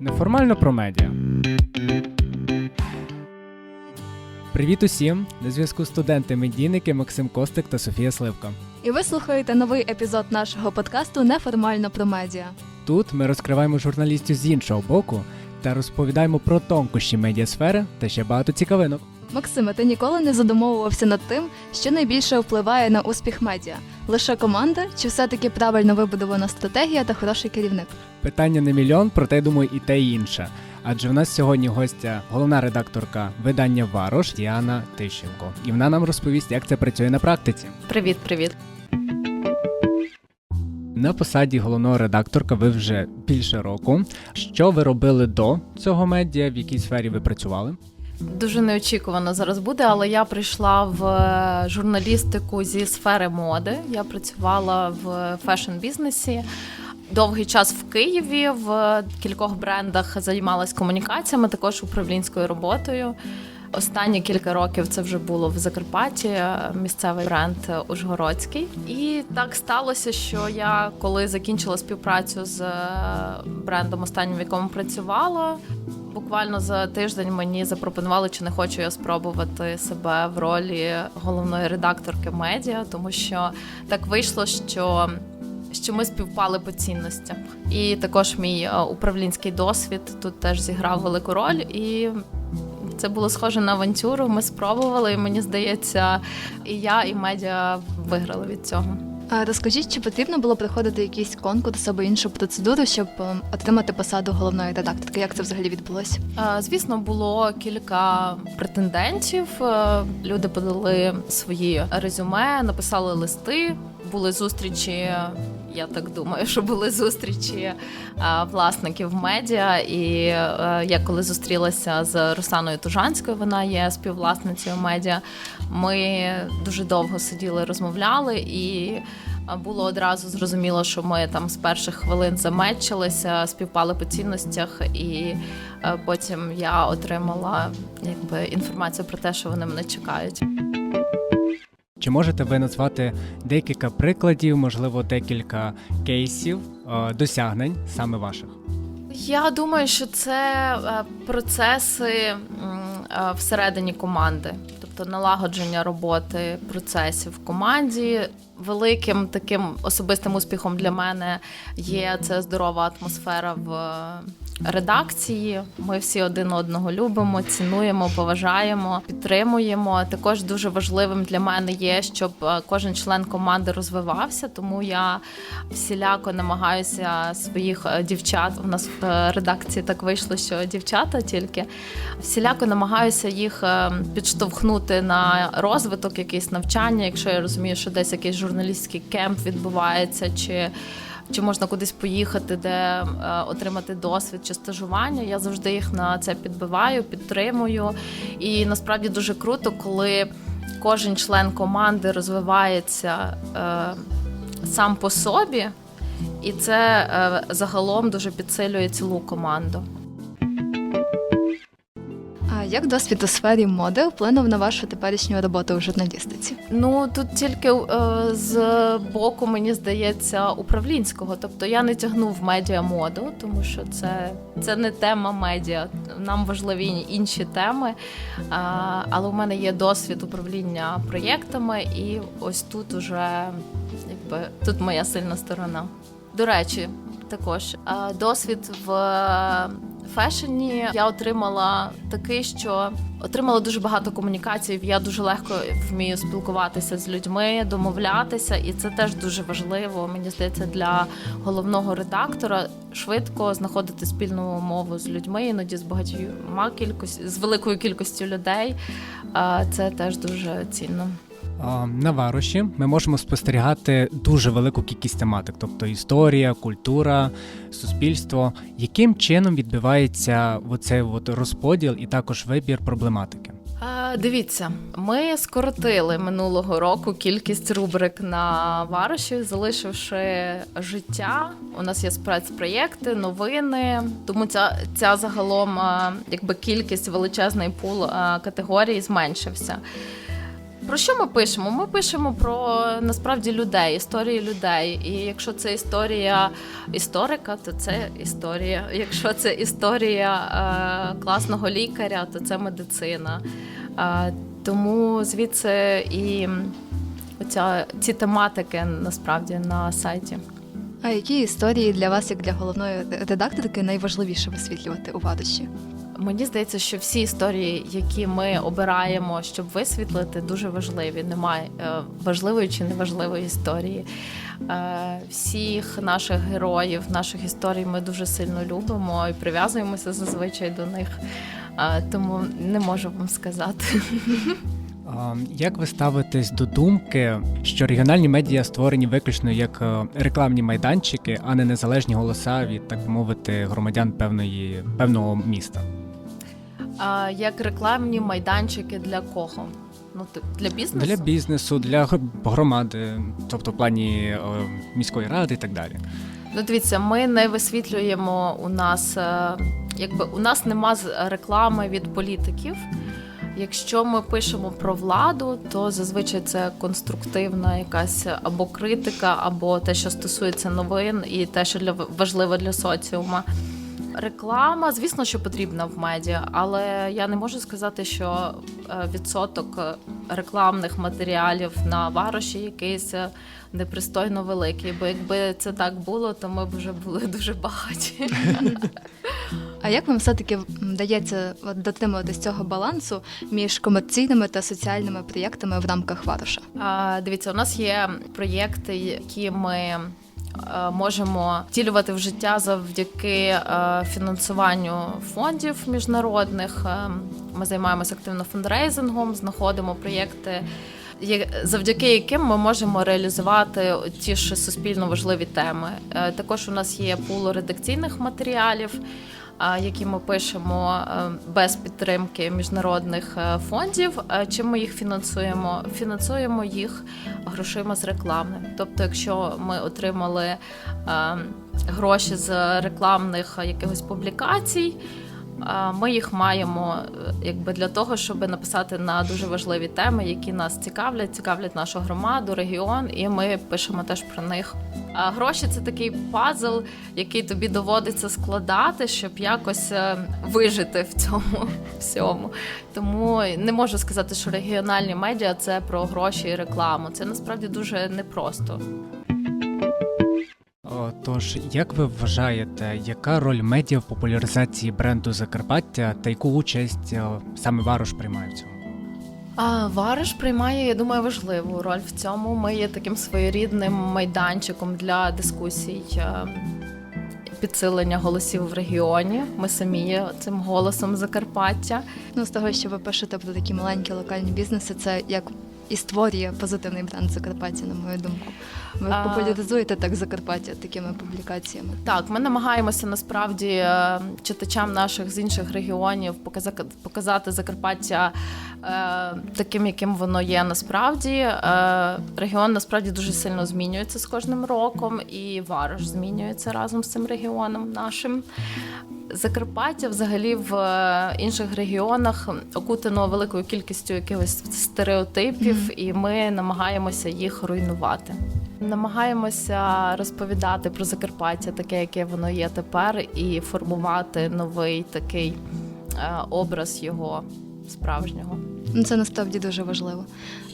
Неформально про медіа. Привіт усім! На зв'язку студенти-медійники Максим Костик та Софія Сливка. І ви слухаєте новий епізод нашого подкасту Неформально про медіа. Тут ми розкриваємо журналістів з іншого боку та розповідаємо про тонкощі медіасфери та ще багато цікавинок. Максиме, ти ніколи не задумовувався над тим, що найбільше впливає на успіх медіа? Лише команда, чи все-таки правильно вибудована стратегія та хороший керівник? Питання не мільйон, проте думаю, і те і інше. Адже в нас сьогодні гостя головна редакторка видання Варош Діана Тищенко. І вона нам розповість, як це працює на практиці. Привіт, привіт. На посаді головного редакторка ви вже більше року. Що ви робили до цього медіа? В якій сфері ви працювали? Дуже неочікувано зараз буде, але я прийшла в е, журналістику зі сфери моди. Я працювала в фешн-бізнесі. Довгий час в Києві в кількох брендах займалась комунікаціями, також управлінською роботою. Останні кілька років це вже було в Закарпатті, е, місцевий бренд е, Ужгородський. І так сталося, що я коли закінчила співпрацю з е, брендом, останнім в якому працювала, буквально за тиждень мені запропонували, чи не хочу я спробувати себе в ролі головної редакторки медіа, тому що так вийшло, що. Що ми співпали по цінностях, і також мій управлінський досвід тут теж зіграв велику роль. І це було схоже на авантюру. Ми спробували, і мені здається, і я, і медіа виграли від цього. А розкажіть, чи потрібно було проходити якийсь конкурс або іншу процедуру, щоб ем, отримати посаду головної редакторки? Як це взагалі відбулося? Е, Звісно, було кілька претендентів. Е, Люди подали свої резюме, написали листи. Були зустрічі. Я так думаю, що були зустрічі е, власників медіа. І е, я коли зустрілася з Русланою Тужанською, вона є співвласницею медіа. Ми дуже довго сиділи, розмовляли і. Було одразу зрозуміло, що ми там з перших хвилин замечилися, співпали по цінностях, і е, потім я отримала якби інформацію про те, що вони мене чекають. Чи можете ви назвати декілька прикладів, можливо, декілька кейсів е, досягнень саме ваших? Я думаю, що це е, процеси е, всередині команди, тобто налагодження роботи процесів в команді. Великим таким особистим успіхом для мене є це здорова атмосфера в редакції. Ми всі один одного любимо, цінуємо, поважаємо, підтримуємо. Також дуже важливим для мене є, щоб е, кожен член команди розвивався, тому я всіляко намагаюся своїх е, дівчат. У нас в е, редакції так вийшло, що дівчата тільки всіляко намагаюся їх підштовхнути на розвиток, якийсь навчання, якщо я розумію, що десь якийсь журналістський кемп відбувається, чи чи можна кудись поїхати, де е, отримати досвід чи стажування. Я завжди їх на це підбиваю, підтримую. І насправді дуже круто, коли кожен член команди розвивається е, сам по собі, і це е, загалом дуже підсилює цілу команду. Як досвід у сфері моди вплинув на вашу теперішню роботу у журналістиці? Ну тут тільки е, з боку, мені здається, управлінського. Тобто я не тягнув медіа моду, тому що це, це не тема медіа. Нам важливі інші теми. А, але у мене є досвід управління проєктами, і ось тут уже якби тут моя сильна сторона. До речі, також е, досвід в фешені я отримала такий, що отримала дуже багато комунікацій. Я дуже легко вмію спілкуватися з людьми, домовлятися, і це теж дуже важливо. Мені здається, для головного редактора швидко знаходити спільну мову з людьми, іноді з багатьма кількості з великою кількістю людей. Е, Це теж дуже цінно. На варуші ми можемо спостерігати дуже велику кількість тематик, тобто історія, культура, суспільство. Яким чином відбувається оцей от розподіл і також вибір проблематики? А, Дивіться, ми скоротили минулого року кількість рубрик на варуші, залишивши життя. У нас є спецпроєкти, новини. Тому ця, ця загалом якби кількість величезний пул категорій зменшився. Про що ми пишемо? Ми пишемо про насправді людей, історії людей. І якщо це історія історика, то це історія. Якщо це історія е, класного лікаря, то це медицина. Е, тому звідси і оця, ці тематики насправді на сайті. А які історії для вас, як для головної редакторки, найважливіше висвітлювати у варуші? Мені здається, що всі історії, які ми обираємо, щоб висвітлити, дуже важливі. Немає е, важливої чи неважливої історії. Е, Всіх наших героїв, наших історій ми дуже сильно любимо і прив'язуємося зазвичай до них. Е, Тому не можу вам сказати. Як ви ставитесь до думки, що регіональні медіа створені виключно як рекламні майданчики, а не незалежні голоса від, так би мовити, громадян певної певного міста? А Як рекламні майданчики для кого? Ну, для бізнесу? Для бізнесу, для громади, тобто в плані е, міської ради і так далі. Ну, дивіться, ми не висвітлюємо у нас, е, якби у нас нема реклами від політиків. Якщо ми пишемо про владу, то зазвичай це конструктивна якась або критика, або те, що стосується новин, і те, що для важливо для соціума. Реклама, звісно, що потрібна в медіа, але я не можу сказати, що е, відсоток е, рекламних матеріалів на вароші якийсь е, непристойно великий. Бо якби це так було, то ми б вже були дуже багаті. А як вам все-таки вдається дотримуватись цього балансу між комерційними та соціальними проєктами в рамках варуша? Дивіться, у нас є проєкти, які ми можемо втілювати в життя завдяки е, фінансуванню фондів міжнародних. Е, Ми займаємося активно фундрейзингом, знаходимо проєкти. Завдяки яким ми можемо реалізувати ті ж суспільно важливі теми. Е, Також у нас є пул редакційних матеріалів, які ми пишемо е, без підтримки міжнародних е, фондів. Е, Чим ми їх фінансуємо? Фінансуємо їх грошима з реклами. Тобто, якщо ми отримали гроші з рекламних якихось публікацій. Ми їх маємо е, якби для того, щоб написати на дуже важливі теми, які нас цікавлять, цікавлять нашу громаду, регіон, і ми пишемо теж про них. А гроші це такий пазл, який тобі доводиться складати, щоб якось е, вижити в цьому всьому. Тому не можу сказати, що регіональні медіа це про гроші і рекламу. Це насправді дуже непросто. Тож, як ви вважаєте, яка роль медіа в популяризації бренду Закарпаття та яку участь е, саме Варош приймає в цьому? А Вариш приймає, я думаю, важливу роль в цьому. Ми є таким своєрідним майданчиком для дискусій. е, Підсилення голосів в регіоні. Ми самі є цим голосом Закарпаття. Ну, з того, що ви пишете про такі маленькі локальні бізнеси, це як і створює позитивний бренд Закарпаття, на мою думку. Ви А. популяризуєте так Закарпаття такими публікаціями. Так, ми намагаємося насправді е, читачам наших з інших регіонів показати, Закарпаття е, таким, яким воно є насправді. Е, регіон насправді дуже сильно змінюється з кожним роком, і Варош змінюється разом з цим регіоном нашим. Закарпаття взагалі в інших регіонах окутано великою кількістю якихось стереотипів, і ми намагаємося їх руйнувати. Намагаємося розповідати про Закарпаття, таке, яке воно є тепер, і формувати новий такий е, образ його справжнього. Ну, Це насправді дуже важливо.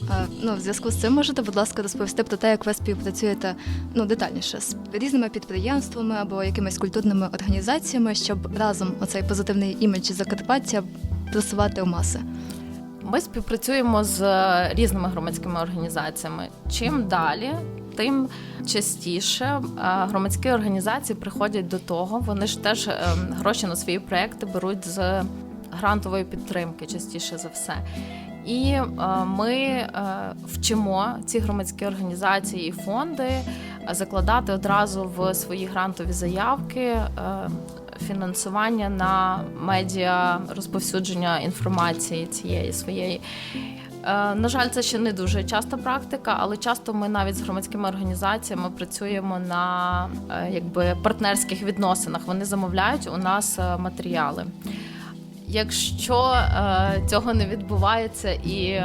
А, ну, в зв'язку з цим можете, будь ласка, розповісти про те, як ви співпрацюєте ну, детальніше з різними підприємствами або якимись культурними організаціями, щоб разом оцей позитивний імідж Закарпаття просувати у маси. Ми співпрацюємо з е, різними громадськими організаціями. Чим далі, тим частіше е, громадські організації приходять до того. Вони ж теж е, гроші на свої проекти беруть з грантової підтримки, частіше за все. І е, ми вчимо ці громадські організації і фонди закладати одразу в свої грантові заявки фінансування на медіа розповсюдження інформації цієї своєї. Е, На жаль, це ще не дуже часта практика, але часто ми навіть з громадськими організаціями працюємо на е, якби партнерських відносинах. Вони замовляють у нас е, матеріали. Якщо цього не відбувається і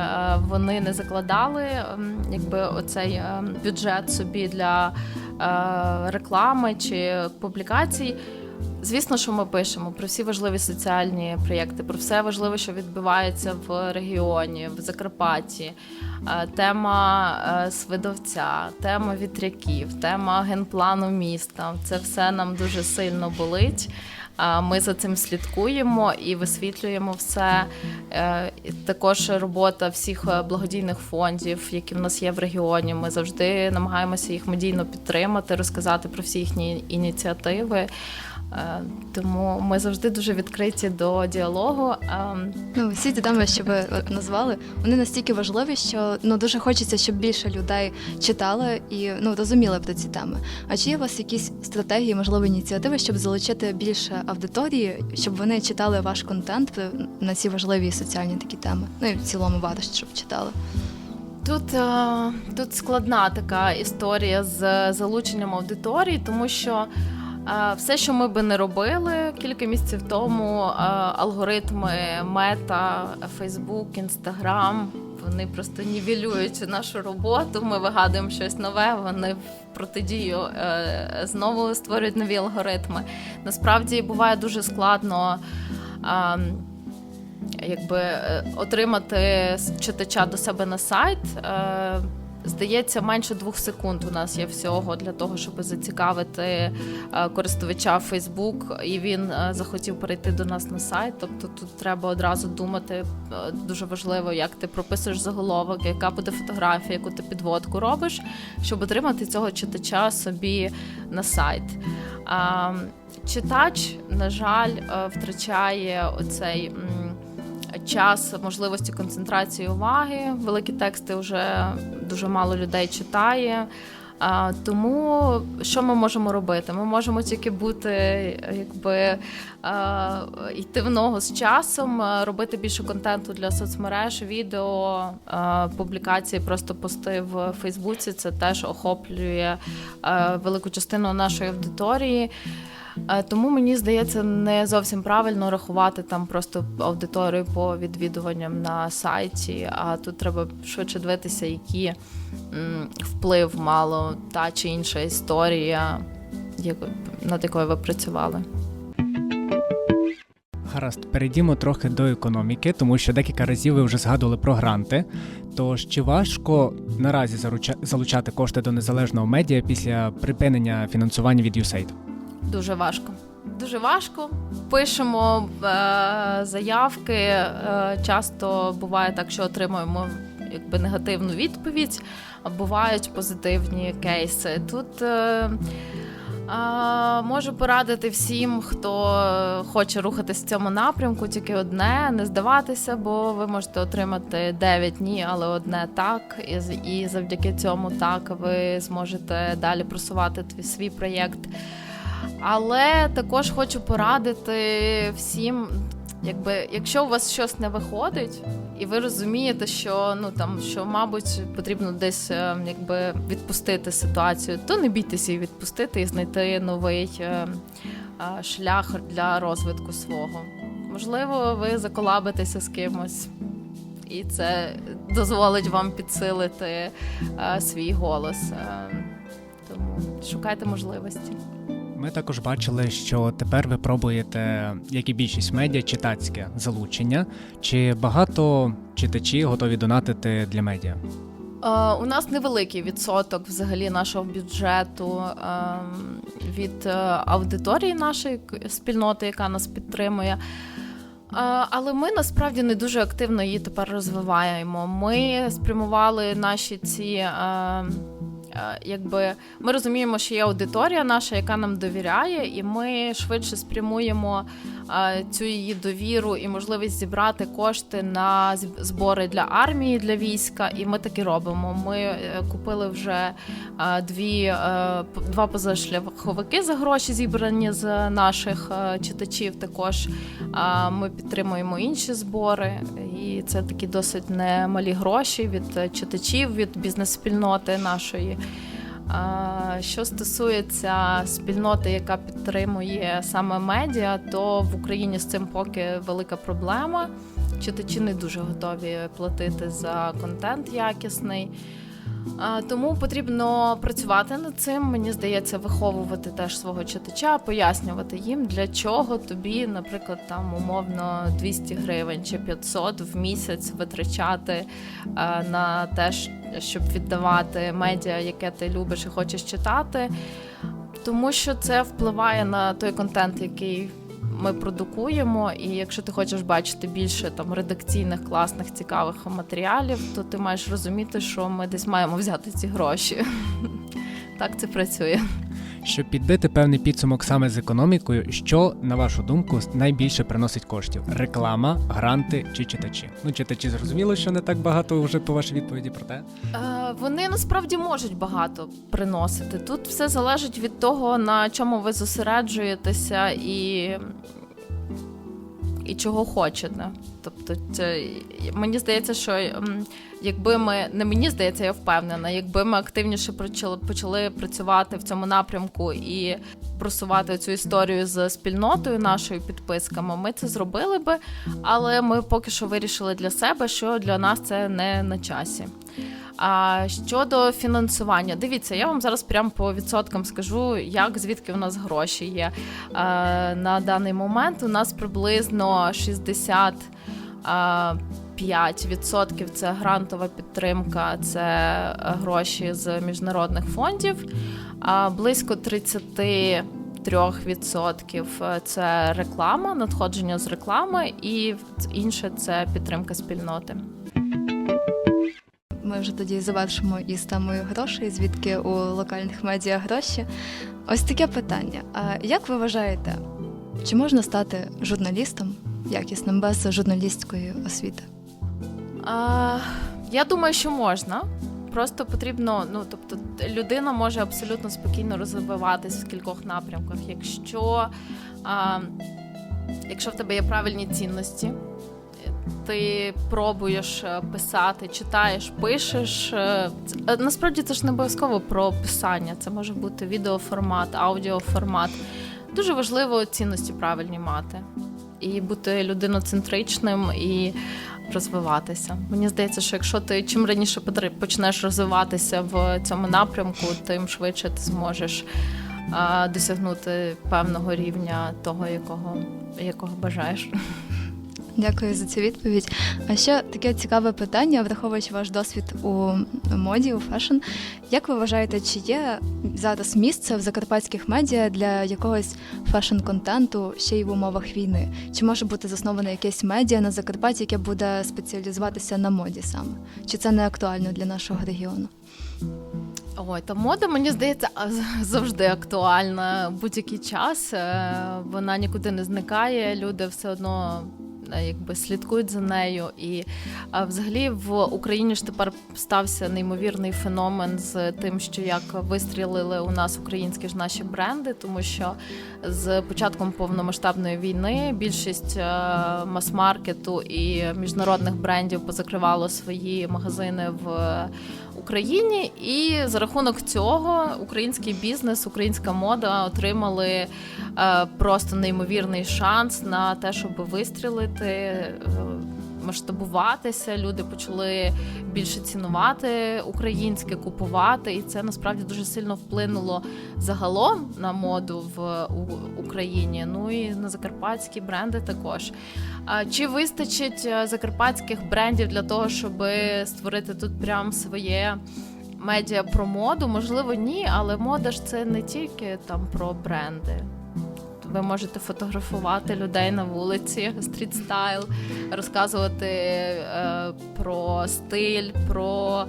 вони не закладали ем, якби оцей е, бюджет собі для реклами чи публікацій, звісно, що ми пишемо про всі важливі соціальні проєкти, про все важливе, що відбувається в регіоні, в Закарпатті. Е, Тема е, свидовця, тема вітряків, тема генплану міста. Це все нам дуже сильно болить. А Ми за цим слідкуємо і висвітлюємо все. Е, Також робота всіх е, благодійних фондів, які в нас є в регіоні. Ми завжди намагаємося їх медійно підтримати, розказати про всі їхні ініціативи. Е, Тому ми завжди дуже відкриті до діалогу. Ем, Ну, всі ті теми, що ви от назвали, вони настільки важливі, що ну дуже хочеться, щоб більше людей читали і ну розуміли про ці теми. А чи є у вас якісь стратегії, можливо, ініціативи, щоб залучити більше аудиторії, щоб вони читали ваш контент на ці важливі соціальні такі теми? Ну і в цілому варто, щоб читали. Тут, е, тут складна така історія з залученням аудиторії, тому що е, все, що ми би не робили кілька місяців тому, е, алгоритми Мета, Фейсбук, Інстаграм. Вони просто нівелюють нашу роботу. Ми вигадуємо щось нове. Вони в протидію е, знову створюють нові алгоритми. Насправді буває дуже складно. якби е, отримати читача до себе на сайт. Здається, менше двох секунд у нас є всього для того, щоб зацікавити е, користувача Facebook, і він е, захотів перейти до нас на сайт. Тобто тут треба одразу думати е, дуже важливо, як ти прописуєш заголовок, яка буде фотографія, яку ти підводку робиш, щоб отримати цього читача собі на сайт. Читач, на жаль, втрачає оцей. Час можливості концентрації уваги, великі тексти вже дуже мало людей читає. Тому що ми можемо робити? Ми можемо тільки бути, якби йти в ногу з часом, робити більше контенту для соцмереж, відео, публікації, просто пости в Фейсбуці. Це теж охоплює велику частину нашої аудиторії. Е, Тому мені здається, не зовсім правильно рахувати там просто аудиторію по відвідуванням на сайті. А тут треба швидше дивитися, які вплив мало та чи інша історія, над якою ви працювали. Гаразд, перейдімо трохи до економіки, тому що декілька разів ви вже згадували про гранти. Тож чи важко наразі залучати кошти до незалежного медіа після припинення фінансування від USAID? Дуже важко. Дуже важко. Пишемо е, заявки. Е, часто буває так, що отримуємо якби негативну відповідь, а бувають позитивні кейси. Тут е, е, можу порадити всім, хто хоче рухатись в цьому напрямку, тільки одне не здаватися, бо ви можете отримати 9 ні, але одне так. І, і завдяки цьому так ви зможете далі просувати твій свій проєкт. Але також хочу порадити всім, якби якщо у вас щось не виходить, і ви розумієте, що ну там що, мабуть, потрібно десь е, якби відпустити ситуацію, то не бійтеся її відпустити і знайти новий е, е, шлях для розвитку свого. Можливо, ви заколабитеся з кимось. І це дозволить вам підсилити свій голос. Тому шукайте можливості. Ми також бачили, що тепер ви пробуєте, як і більшість медіа, читацьке залучення. Чи багато читачі готові донатити для медіа? Е, У нас невеликий відсоток взагалі нашого бюджету ем, від е, аудиторії нашої спільноти, яка нас підтримує. Е, Але ми насправді не дуже активно її тепер розвиваємо. Ми спрямували наші ці. Е, Якби ми розуміємо, що є аудиторія наша, яка нам довіряє, і ми швидше спрямуємо е, цю її довіру і можливість зібрати кошти на збори для армії, для війська. І ми так і робимо. Ми е, купили вже дві два позашляховики за гроші, зібрані з наших читачів. Також ми підтримуємо інші збори, і це такі досить немалі гроші від читачів, від бізнес-спільноти нашої. Що стосується спільноти, яка підтримує саме медіа, то в Україні з цим поки велика проблема. Читачі не дуже готові платити за контент якісний. Тому потрібно працювати над цим. Мені здається, виховувати теж свого читача, пояснювати їм, для чого тобі, наприклад, там умовно 200 гривень чи 500 в місяць витрачати на те, щоб віддавати медіа, яке ти любиш і хочеш читати. Тому що це впливає на той контент, який ми продукуємо. І якщо ти хочеш бачити більше там редакційних, класних, цікавих матеріалів, то ти маєш розуміти, що ми десь маємо взяти ці гроші. Так це працює. Щоб підбити певний підсумок саме з економікою, що на вашу думку найбільше приносить коштів: реклама, гранти чи читачі? Ну, читачі зрозуміло, що не так багато вже по вашій відповіді про те. Е, Вони насправді можуть багато приносити. Тут все залежить від того, на чому ви зосереджуєтеся і, і чого хочете. Тобто, це, мені здається, що якби ми не мені здається, я впевнена, якби ми активніше почали, почали працювати в цьому напрямку і просувати цю історію з спільнотою нашою підписками, ми це зробили би. Але ми поки що вирішили для себе, що для нас це не на часі. А щодо фінансування, дивіться, я вам зараз прямо по відсоткам скажу, як звідки у нас гроші є. Е, на даний момент у нас приблизно 60 е, 5% це грантова підтримка, це е, гроші з міжнародних фондів, близько 33% це реклама, надходження з реклами, і інше це підтримка спільноти. Ми вже тоді завершимо із темою грошей, звідки у локальних медіа гроші. Ось таке питання. А як ви вважаєте, чи можна стати журналістом якісним без журналістської освіти? А, я думаю, що можна. Просто потрібно, ну тобто, людина може абсолютно спокійно розвиватись в кількох напрямках. Якщо, а, якщо в тебе є правильні цінності, ти пробуєш е, писати, читаєш, пишеш. е, е, Насправді це ж не обов'язково про писання. Це може бути відеоформат, аудіоформат. Дуже важливо цінності правильні мати і бути людиноцентричним і розвиватися. Мені здається, що якщо ти чим раніше почнеш розвиватися в цьому напрямку, тим швидше ти зможеш досягнути певного рівня того, якого, якого бажаєш. Дякую за цю відповідь. А ще таке цікаве питання, враховуючи ваш досвід у моді, у фешн. Як ви вважаєте, чи є зараз місце в закарпатських медіа для якогось фешн-контенту ще й в умовах війни? Чи може бути засноване якесь медіа на Закарпатті, яке буде спеціалізуватися на моді саме? Чи це не актуально для нашого регіону? Ой, та мода, мені здається, завжди актуальна будь-який час. Е, Вона нікуди не зникає. Люди все одно якби слідкують за нею. І взагалі в Україні ж тепер стався неймовірний феномен з тим, що як вистрілили у нас українські ж наші бренди, тому що з початком повномасштабної війни більшість е, мас-маркету і міжнародних брендів позакривало свої магазини в Україні, і за рахунок цього український бізнес, українська мода отримали е, просто неймовірний шанс на те, щоб вистрілити. Масштабуватися, люди почали більше цінувати українське, купувати, і це насправді дуже сильно вплинуло загалом на моду в Україні. Ну і на закарпатські бренди також. Чи вистачить е, закарпатських брендів для того, щоб створити тут прям своє медіа про моду? Можливо, ні, але мода ж це не тільки там про бренди. Ви можете фотографувати людей на вулиці, стріт-стайл, розказувати е, про стиль, про,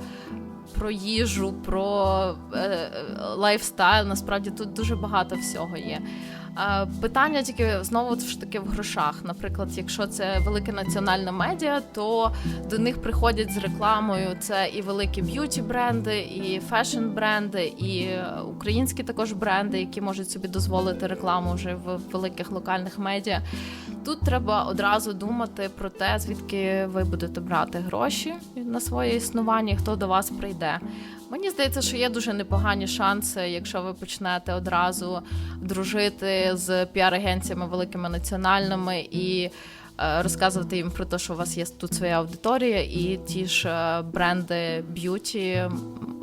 про їжу, про е, е, лайфстайл. Насправді тут дуже багато всього є. Питання тільки знову ж таки в грошах. Наприклад, якщо це велике національне медіа, то до них приходять з рекламою. Це і великі б'юті бренди, і фешн бренди, і українські також бренди, які можуть собі дозволити рекламу вже в великих локальних медіа. Тут треба одразу думати про те, звідки ви будете брати гроші на своє існування, хто до вас прийде. Мені здається, що є дуже непогані шанси, якщо ви почнете одразу дружити з піар-агенціями великими національними і розказувати їм про те, що у вас є тут своя аудиторія, і ті ж е, бренди б'юті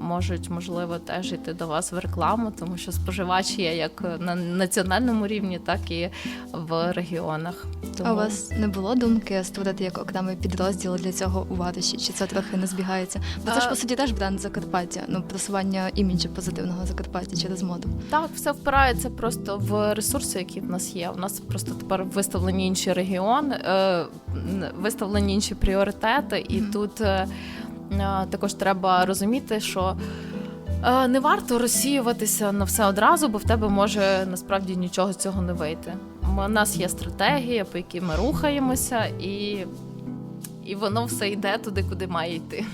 можуть можливо теж йти до вас в рекламу, тому що споживач є як на національному рівні, так і в регіонах. Тому... А у вас не було думки створити як окремий підрозділ для цього у вариші? Чи це трохи не збігається? Бо це ж по суті теж бренд Закарпаття, ну просування іміджу позитивного Закарпаття через моду. Так, все впирається просто в ресурси, які в нас є. У нас просто тепер виставлені інші регіони, е, виставлені інші пріоритети, і тут е, е, також треба розуміти, що. е, Не варто розсіюватися на все одразу, бо в тебе може насправді нічого з цього не вийти. У нас є стратегія, по якій ми рухаємося, і, і воно все йде туди, куди має йти.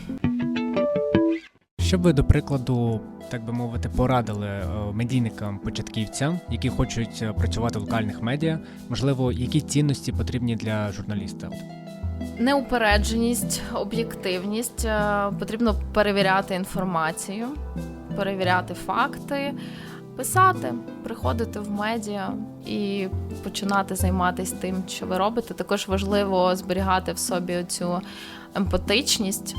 Що б ви, до прикладу, так би мовити, порадили е, медійникам початківцям, які хочуть е, працювати в локальних медіа? Можливо, які цінності потрібні для журналіста? Неупередженість, об'єктивність. Е, Потрібно перевіряти інформацію, перевіряти факти, писати, приходити в медіа і починати займатися тим, що ви робите. Також важливо зберігати в собі цю емпатичність,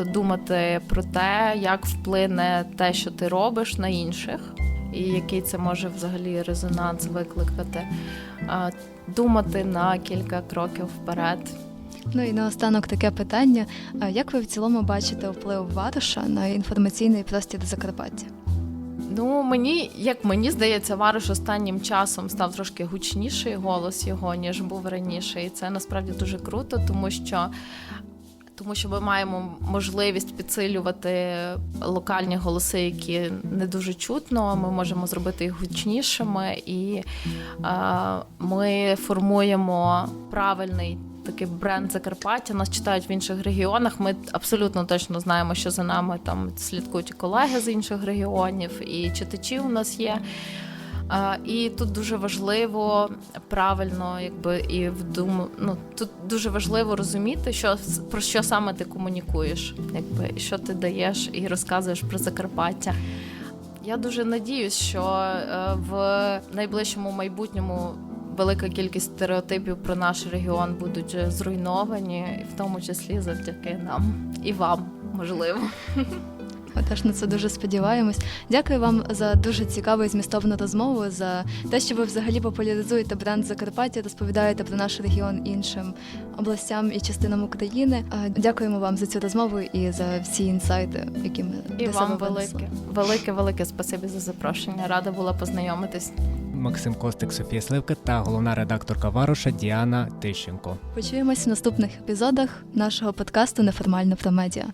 тобто думати про те, як вплине те, що ти робиш на інших, і який це може взагалі резонанс викликати. Думати на кілька кроків вперед. Ну і наостанок таке питання: як ви в цілому бачите вплив Варуша на інформаційний простір Закарпаття? Ну, мені, як мені здається, Вариш останнім часом став трошки гучніший голос його, ніж був раніше. І це насправді дуже круто, тому що. Тому що ми маємо можливість підсилювати локальні голоси, які не дуже чутно. Ми можемо зробити їх гучнішими, і е, ми формуємо правильний такий бренд Закарпаття. Нас читають в інших регіонах. Ми абсолютно точно знаємо, що за нами там слідкують колеги з інших регіонів, і читачі у нас є. І тут дуже важливо правильно, якби і вдум... ну, тут дуже важливо розуміти, що про що саме ти комунікуєш, якби що ти даєш і розказуєш про Закарпаття. Я дуже надіюсь, що е, в найближчому майбутньому велика кількість стереотипів про наш регіон будуть е, зруйновані, в тому числі завдяки нам і вам, можливо. Ми теж на це дуже сподіваємось. Дякую вам за дуже цікаву і змістовну розмову, за те, що ви взагалі популяризуєте бренд Закарпаття, розповідаєте про наш регіон іншим областям і частинам України. Дякуємо вам за цю розмову і за всі інсайти, які ми І для вам себе велике, велике, велике спасибі за запрошення. Рада була познайомитись. Максим Костик, Софія Сливка та головна редакторка Варуша Діана Тищенко. Почуємось в наступних епізодах нашого подкасту Неформально про медіа.